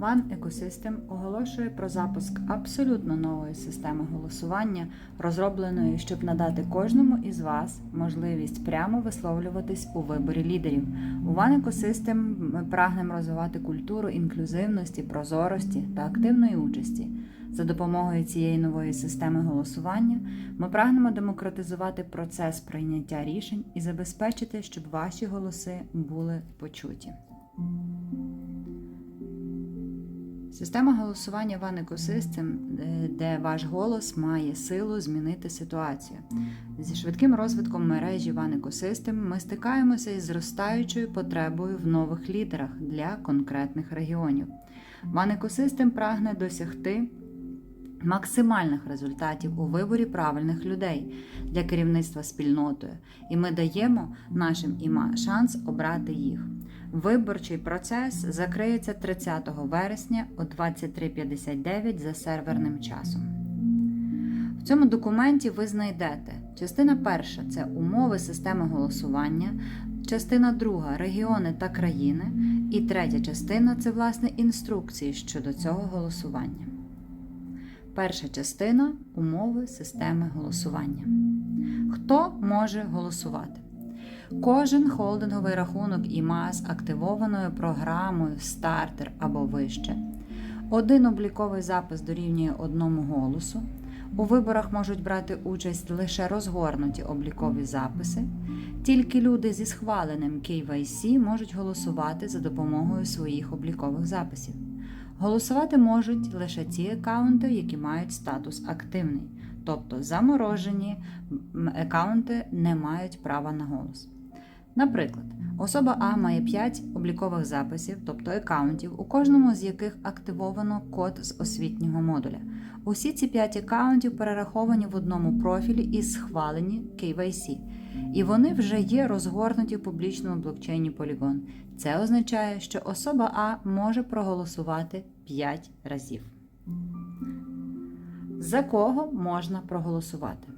One Ecosystem оголошує про запуск абсолютно нової системи голосування, розробленої, щоб надати кожному із вас можливість прямо висловлюватись у виборі лідерів. У One Ecosystem ми прагнемо розвивати культуру інклюзивності, прозорості та активної участі. За допомогою цієї нової системи голосування ми прагнемо демократизувати процес прийняття рішень і забезпечити, щоб ваші голоси були почуті. Система голосування One Ecosystem, е, де ваш голос має силу змінити ситуацію. Зі швидким розвитком мережі One Ecosystem ми стикаємося із зростаючою потребою в нових лідерах для конкретних регіонів. One Ecosystem прагне досягти максимальних результатів у виборі правильних людей для керівництва спільнотою, і ми даємо нашим іма шанс обрати їх. Виборчий процес закриється 30 вересня о 23.59 за серверним часом. В цьому документі ви знайдете частина перша це умови системи голосування, частина друга регіони та країни, і третя частина це власне інструкції щодо цього голосування. Перша частина умови системи голосування. Хто може голосувати? Кожен холдинговий рахунок ІМА з активованою програмою стартер або вище. Один обліковий запис дорівнює одному голосу. У виборах можуть брати участь лише розгорнуті облікові записи. Тільки люди зі схваленим KYC можуть голосувати за допомогою своїх облікових записів. Голосувати можуть лише ті аккаунти, які мають статус активний, тобто заморожені аккаунти не мають права на голос. Наприклад, особа А має 5 облікових записів, тобто аккаунтів, у кожному з яких активовано код з освітнього модуля. Усі ці 5 аккаунтів перераховані в одному профілі і схвалені KYC. І вони вже є розгорнуті в публічному блокчейні Polygon. Це означає, що особа А може проголосувати 5 разів. За кого можна проголосувати?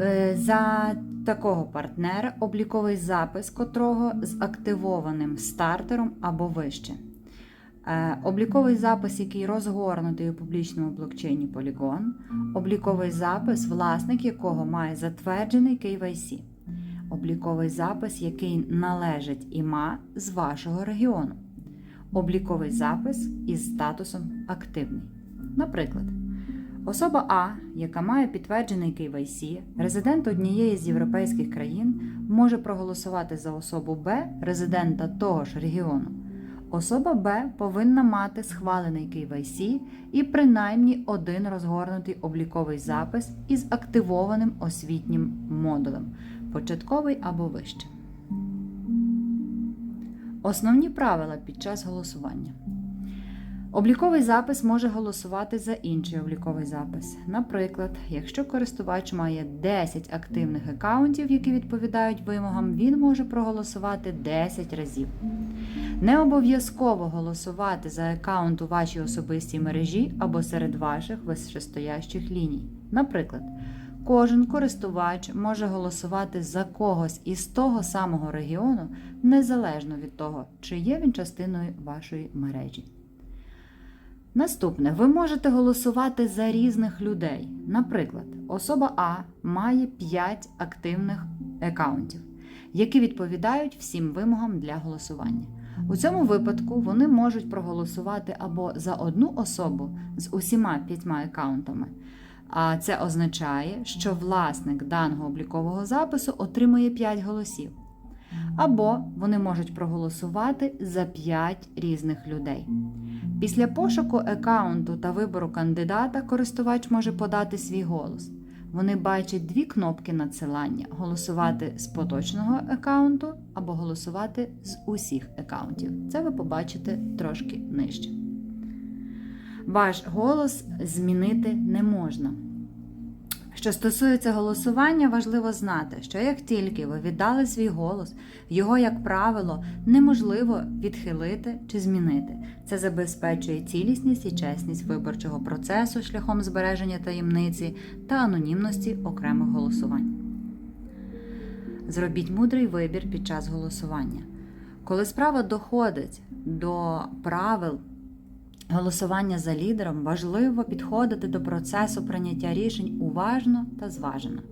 Е, за такого партнера, обліковий запис котрого з активованим стартером або вище. Е, Обліковий запис, який розгорнутий у публічному блокчейні Polygon, обліковий запис, власник якого має затверджений KYC, обліковий запис, який належить ІМА з вашого регіону, обліковий запис із статусом активний. Наприклад, особа А, яка має підтверджений KYC, резидент однієї з європейських країн, може проголосувати за особу Б, резидента того ж регіону. Особа Б повинна мати схвалений KYC і принаймні один розгорнутий обліковий запис із активованим освітнім модулем, початковий або вище. Основні правила під час голосування. Обліковий запис може голосувати за інший обліковий запис. Наприклад, якщо користувач має 10 активних аккаунтів, які відповідають вимогам, він може проголосувати 10 разів. Не обов'язково голосувати за аккаунт у вашій особистій мережі або серед ваших вищестоящих ліній. Наприклад, кожен користувач може голосувати за когось із того самого регіону, незалежно від того, чи є він частиною вашої мережі. Наступне, ви можете голосувати за різних людей. Наприклад, особа А має 5 активних аккаунтів, які відповідають всім вимогам для голосування. У цьому випадку вони можуть проголосувати або за одну особу з усіма п'ятьма аккаунтами. А це означає, що власник даного облікового запису отримує 5 голосів. Або вони можуть проголосувати за 5 різних людей. Після пошуку аккаунту та вибору кандидата користувач може подати свій голос. Вони бачать дві кнопки надсилання: голосувати з поточного аккаунту або голосувати з усіх аккаунтів. Це ви побачите трошки нижче. Ваш голос змінити не можна. Що стосується голосування, важливо знати, що як тільки ви віддали свій голос, його, як правило, неможливо відхилити чи змінити. Це забезпечує цілісність і чесність виборчого процесу шляхом збереження таємниці та анонімності окремих голосувань. Зробіть мудрий вибір під час голосування. Коли справа доходить до правил голосування за лідером важливо підходити до процесу прийняття рішень уважно та зважено.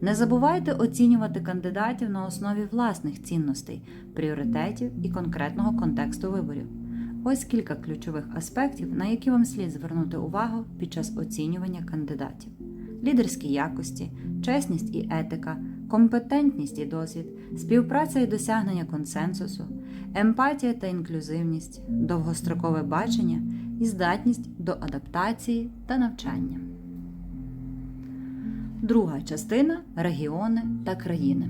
Не забувайте оцінювати кандидатів на основі власних цінностей, пріоритетів і конкретного контексту виборів. Ось кілька ключових аспектів, на які вам слід звернути увагу під час оцінювання кандидатів: лідерські якості, чесність і етика, компетентність і досвід, співпраця і досягнення консенсусу, емпатія та інклюзивність, довгострокове бачення і здатність до адаптації та навчання. Друга частина регіони та країни.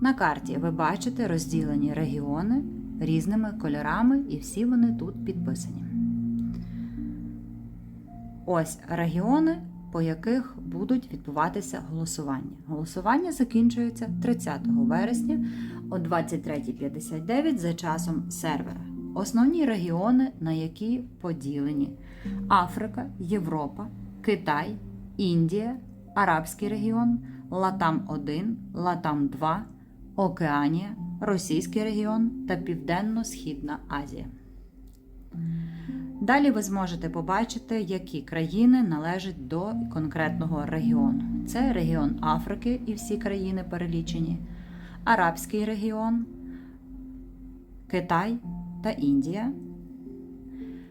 На карті ви бачите розділені регіони різними кольорами, і всі вони тут підписані. Ось регіони, по яких будуть відбуватися голосування. Голосування закінчується 30 вересня о 23.59 за часом сервера. Основні регіони, на які поділені: Африка, Європа, Китай, Індія, Арабський регіон, Латам 1, Латам 2, Океанія, Російський регіон та Південно-Східна Азія. Далі ви зможете побачити, які країни належать до конкретного регіону. Це регіон Африки і всі країни перелічені, Арабський регіон, Китай та Індія,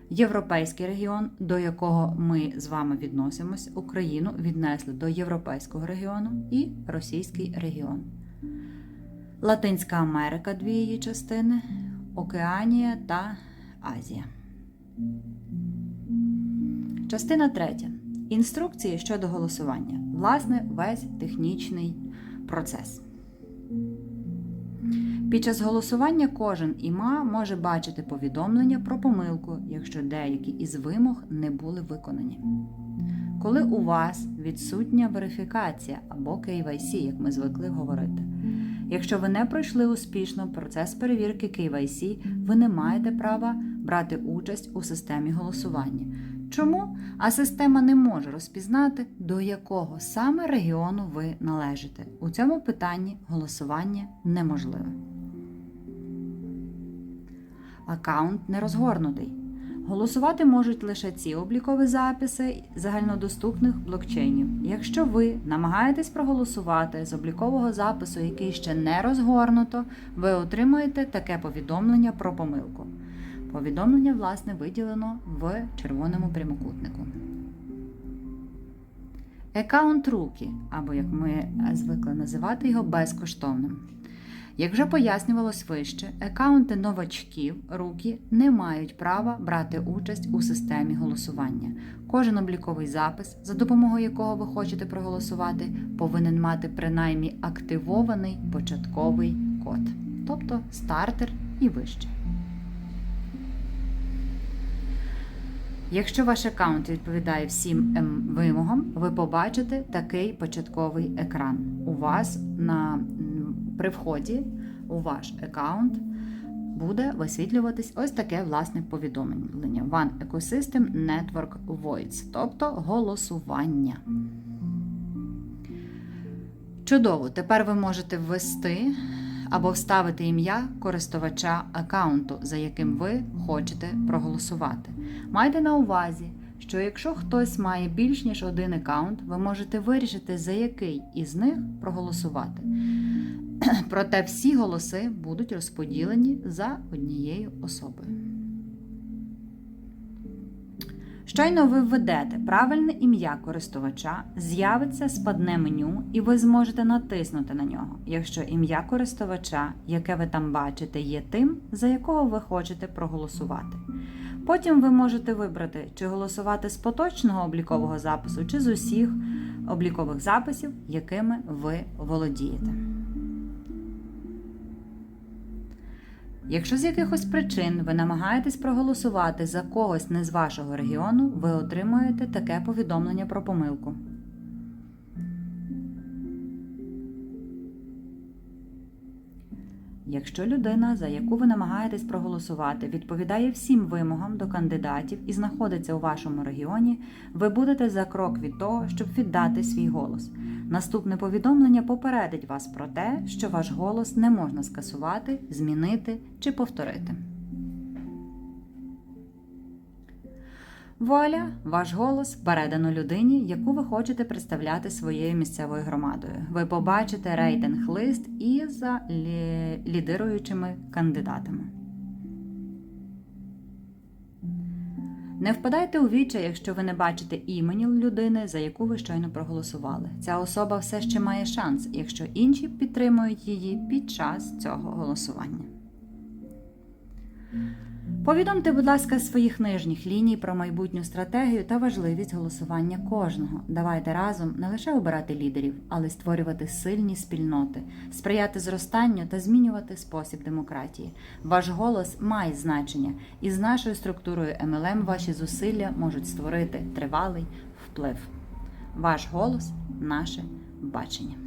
Європейський регіон, до якого ми з вами відносимось, Україну віднесли до Європейського регіону і Російський регіон. Латинська Америка дві її частини, Океанія та Азія. Частина третя. Інструкції щодо голосування. Власне, весь технічний процес. Під час голосування кожен іма може бачити повідомлення про помилку, якщо деякі із вимог не були виконані. Коли у вас відсутня верифікація або KYC, як ми звикли говорити. Якщо ви не пройшли успішно процес перевірки KYC, ви не маєте права брати участь у системі голосування. Чому? А система не може розпізнати, до якого саме регіону ви належите. У цьому питанні голосування неможливе. Аккаунт не розгорнутий. Голосувати можуть лише ці облікові записи загальнодоступних блокчейнів. Якщо ви намагаєтесь проголосувати з облікового запису, який ще не розгорнуто, ви отримаєте таке повідомлення про помилку. Повідомлення, власне, виділено в червоному прямокутнику. Аккаунт руки, або як ми звикли називати його безкоштовним. Як вже пояснювалось вище, аккаунти новачків руки не мають права брати участь у системі голосування. Кожен обліковий запис, за допомогою якого ви хочете проголосувати, повинен мати принаймні активований початковий код, тобто стартер і вище. Якщо ваш аккаунт відповідає всім ем, вимогам, ви побачите такий початковий екран. У вас на при вході у ваш аккаунт буде висвітлюватись ось таке власне повідомлення: One Ecosystem Network Voids, тобто голосування. Чудово! Тепер ви можете ввести або вставити ім'я користувача аккаунту, за яким ви хочете проголосувати. Майте на увазі, що якщо хтось має більш ніж один аккаунт, ви можете вирішити, за який із них проголосувати. Проте всі голоси будуть розподілені за однією особою. Щойно ви введете правильне ім'я користувача, з'явиться спадне меню, і ви зможете натиснути на нього, якщо ім'я користувача, яке ви там бачите, є тим, за якого ви хочете проголосувати. Потім ви можете вибрати, чи голосувати з поточного облікового запису, чи з усіх облікових записів, якими ви володієте. Якщо з якихось причин ви намагаєтесь проголосувати за когось не з вашого регіону, ви отримуєте таке повідомлення про помилку. Якщо людина, за яку ви намагаєтесь проголосувати, відповідає всім вимогам до кандидатів і знаходиться у вашому регіоні, ви будете за крок від того, щоб віддати свій голос. Наступне повідомлення попередить вас про те, що ваш голос не можна скасувати, змінити чи повторити. Вуаля, ваш голос передано людині, яку ви хочете представляти своєю місцевою громадою. Ви побачите рейтинг лист і за лі- лідируючими кандидатами. Не впадайте у вічай, якщо ви не бачите імені людини, за яку ви щойно проголосували. Ця особа все ще має шанс, якщо інші підтримують її під час цього голосування. Повідомте, будь ласка, своїх нижніх ліній про майбутню стратегію та важливість голосування кожного. Давайте разом не лише обирати лідерів, але й створювати сильні спільноти, сприяти зростанню та змінювати спосіб демократії. Ваш голос має значення, і з нашою структурою MLM ваші зусилля можуть створити тривалий вплив. Ваш голос наше бачення.